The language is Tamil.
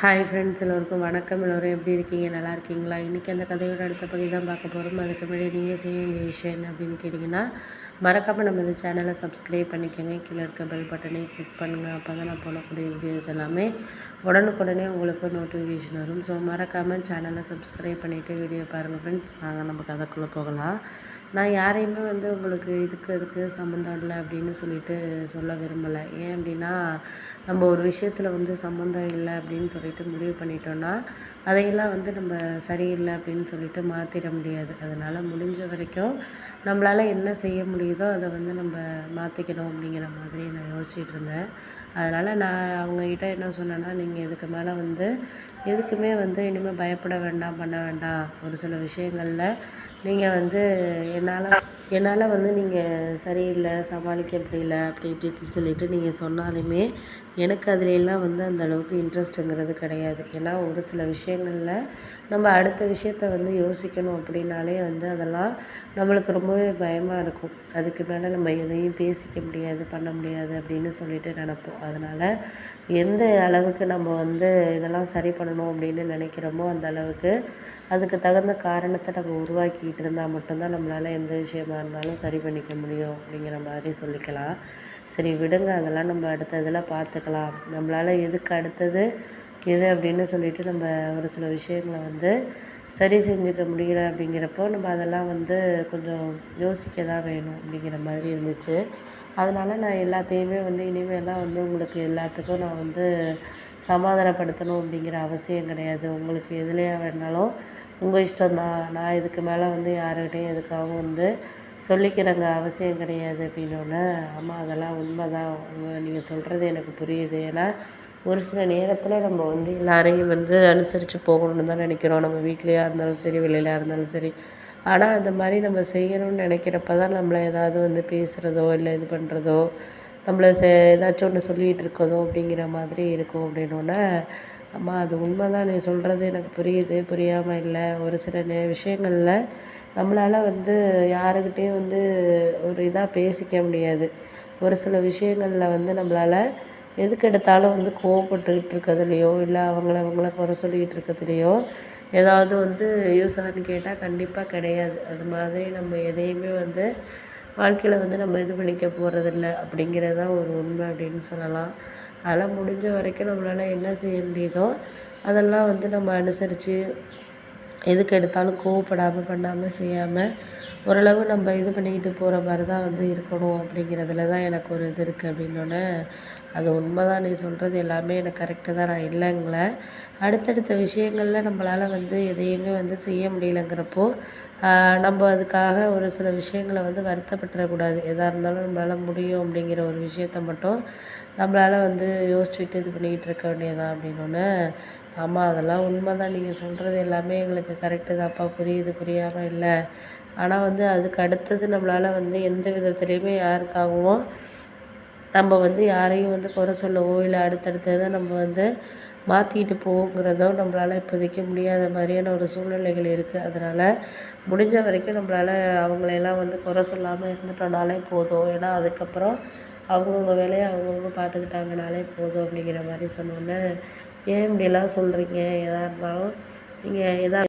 ஹாய் ஃப்ரெண்ட்ஸ் எல்லோருக்கும் வணக்கம். எல்லோரும் எப்படி இருக்கீங்க? நல்லா இருக்கீங்களா? இன்றைக்கி அந்த கதையோட அடுத்த பகுதி தான் பார்க்க போகிறோம் அதுக்கு முன்னாடி நீங்கள் செய்ய வேண்டிய விஷயம் என்ன அப்படின்னு கேட்டிங்கன்னா மறக்காமல் நம்ம இந்த சேனலை சப்ஸ்கிரைப் பண்ணிக்கோங்க. கீழே இருக்க பெல் பட்டனை கிளிக் பண்ணுங்கள் அப்போ தான் நான் போடக்கூடிய வீடியோஸ் எல்லாமே உடனுக்குடனே உங்களுக்கு நோட்டிஃபிகேஷன் வரும். ஸோ மறக்காமல் சேனலை சப்ஸ்கிரைப் பண்ணிவிட்டு வீடியோ பாருங்கள் ஃப்ரெண்ட்ஸ் வாங்க நம்ம கதைக்குள்ளே போகலாம். நான் யாரையுமே வந்து உங்களுக்கு இதுக்கு அதுக்கு சம்மந்தம் இல்லை அப்படின்னு சொல்லிட்டு சொல்ல விரும்பலை. ஏன் அப்படின்னா நம்ம ஒரு விஷயத்தில் வந்து சம்மந்தம் இல்லை அப்படின்னு சொல்லிட்டு முடிவு பண்ணிட்டோன்னா அதையெல்லாம் வந்து நம்ம சரியில்லை அப்படின்னு சொல்லிட்டு மாற்றிட முடியாது. அதனால் முடிஞ்ச வரைக்கும் நம்மளால் என்ன செய்ய முடியுதோ அதை வந்து நம்ம மாற்றிக்கணும் அப்படிங்கிற மாதிரி நான் யோசிச்சுட்டு இருந்தேன். அதனால் நான் அவங்கக்கிட்ட என்ன சொன்னேன்னா நீங்கள் இதுக்கு மேலே வந்து எதுக்குமே வந்து இனிமேல் பயப்பட வேண்டாம் பண்ண வேண்டாம். ஒரு சில விஷயங்களில் நீங்கள் வந்து என்னால் என்னால் வந்து நீங்கள் சரியில்லை சமாளிக்க முடியல அப்படி இப்படின்னு சொல்லிட்டு நீங்கள் சொன்னாலுமே எனக்கு அதுலெல்லாம் வந்து அந்த அளவுக்கு இன்ட்ரெஸ்ட்டுங்கிறது கிடையாது. ஏன்னா ஒரு சில விஷயங்களில் நம்ம அடுத்த விஷயத்த வந்து யோசிக்கணும் அப்படின்னாலே வந்து அதெல்லாம் நம்மளுக்கு ரொம்பவே பயமாக இருக்கும். அதுக்கு மேலே நம்ம எதையும் பேசிக்க முடியாது பண்ண முடியாது அப்படின்னு சொல்லிட்டு நினப்போம். அதனால் எந்த அளவுக்கு நம்ம வந்து இதெல்லாம் சரி பண்ணணும் அப்படின்னு நினைக்கிறோமோ அந்த அளவுக்கு அதுக்கு தகுந்த காரணத்தை நம்ம உருவாக்கிட்டு இருந்தால் மட்டும்தான் நம்மளால் எந்த விஷயமா இருந்தாலும் சரி பண்ணிக்க முடியும் அப்படிங்கிற மாதிரி சொல்லிக்கலாம். சரி விடுங்க. அதெல்லாம் நம்ம அடுத்த இதில் பார்த்துக்கலாம் நம்மளால் எதுக்கு அடுத்தது எது அப்படின்னு சொல்லிட்டு நம்ம ஒரு சில விஷயங்களை வந்து சரி செஞ்சுக்க முடியல அப்படிங்கிறப்போ நம்ம அதெல்லாம் வந்து கொஞ்சம் யோசிக்க தான் வேணும் அப்படிங்கிற மாதிரி இருந்துச்சு. அதனால் நான் எல்லாத்தையுமே வந்து இனிமேலாம் வந்து உங்களுக்கு எல்லாத்துக்கும் நான் வந்து சமாதானப்படுத்தணும் அப்படிங்கிற அவசியம் கிடையாது. உங்களுக்கு எதுலையா வேணாலும் உங்கள் இஷ்டம் தான். நான் இதுக்கு மேலே வந்து யாருக்கிட்டையும் எதுக்காகவும் வந்து சொல்லிக்கிறங்க. அவசியம் கிடையாது அப்படின்னோடனே ஆமாம் அதெல்லாம் உண்மை தான் நீங்கள் சொல்கிறது எனக்கு புரியுது. ஏன்னா ஒரு சில நேரத்தில் நம்ம வந்து எல்லாரையும் வந்து அனுசரித்து போகணும்னு தான் நினைக்கிறோம். நம்ம வீட்லேயா இருந்தாலும் சரி வெளியில இருந்தாலும் சரி. ஆனால் அந்த மாதிரி நம்ம செய்யணும்னு நினைக்கிறப்ப தான் நம்மளை ஏதாவது வந்து பேசுகிறதோ இல்லை இது பண்ணுறதோ நம்மளை செ ஏதாச்சும் ஒன்று சொல்லிகிட்டு இருக்கதோ அப்படிங்கிற மாதிரி இருக்கும் அப்படின்னோடனே அம்மா அது உண்மை தான் நீ சொல்கிறது எனக்கு புரியுது. புரியாமல் இல்லை. ஒரு சில நே விஷயங்களில் நம்மளால் வந்து யாருக்கிட்டேயும் வந்து ஒரு இதாக பேசிக்க முடியாது. ஒரு சில விஷயங்களில் வந்து நம்மளால் எதுக்கு எடுத்தாலும் வந்து கோவப்பட்டுக்கிட்டு இருக்கிறதுலையோ இல்லை அவங்கள அவங்கள குறை சொல்லிக்கிட்டு இருக்கிறதுலையோ ஏதாவது வந்து யூஸ் ஆகுன்னு கேட்டால் கண்டிப்பாக கிடையாது. அது மாதிரி நம்ம எதையுமே வந்து வாழ்க்கையில் வந்து நம்ம இது பண்ணிக்க போகிறதில்ல அப்படிங்கிறது தான் ஒரு உண்மை அப்படின்னு சொல்லலாம். அதெல்லாம் முடிஞ்ச வரைக்கும் நம்மளால் என்ன செய்ய முடியுதோ அதெல்லாம் வந்து நம்ம அனுசரித்து எதுக்கு எடுத்தாலும் கோவப்படாமல் பண்ணாமல் செய்யாமல் ஓரளவு நம்ம இது பண்ணிக்கிட்டு போகிற மாதிரி தான் வந்து இருக்கணும் அப்படிங்கிறதுல தான் எனக்கு ஒரு இது இருக்குது அப்படின்னோடனே அது உண்மை தான் நீ சொல்கிறது எல்லாமே எனக்கு கரெக்டு தான். நான் இல்லைங்கள? அடுத்தடுத்த விஷயங்களில் நம்மளால் வந்து எதையுமே வந்து செய்ய முடியலங்கிறப்போ நம்ம அதுக்காக ஒரு சில விஷயங்களை வந்து வருத்தப்பட்டுறக்கூடாது. எதாக இருந்தாலும் நம்மளால் முடியும் அப்படிங்கிற ஒரு விஷயத்த மட்டும் நம்மளால் வந்து யோசிச்சுட்டு இது பண்ணிக்கிட்டு இருக்க வேண்டியதான் அப்படின்னோடனே ஆமாம் அதெல்லாம் உண்மை தான் நீங்கள் சொல்கிறது எல்லாமே எங்களுக்கு கரெக்டு தான்ப்பா. புரியுது புரியாமல் இல்லை. ஆனால் வந்து அதுக்கு அடுத்தது நம்மளால் வந்து எந்த விதத்துலேயுமே யாருக்காகவும் நம்ம வந்து யாரையும் வந்து குறை சொல்லவோ இல்லை அடுத்தடுத்ததை நம்ம வந்து மாற்றிக்கிட்டு போகுங்கிறதோ நம்மளால் இப்போதைக்கு முடியாத மாதிரியான ஒரு சூழ்நிலைகள் இருக்குது அதனால் முடிஞ்ச வரைக்கும் நம்மளால் அவங்களையெல்லாம் வந்து குறை சொல்லாமல் இருந்துட்டோம்னாலே போதும். ஏன்னா அதுக்கப்புறம் அவங்கவுங்க வேலையை அவங்கவுங்க பார்த்துக்கிட்டாங்கனாலே போதும் அப்படிங்கிற மாதிரி சொன்னோன்னே ஏன் இப்படிலாம் சொல்கிறீங்க எதாக இருந்தாலும் நீங்கள் எதா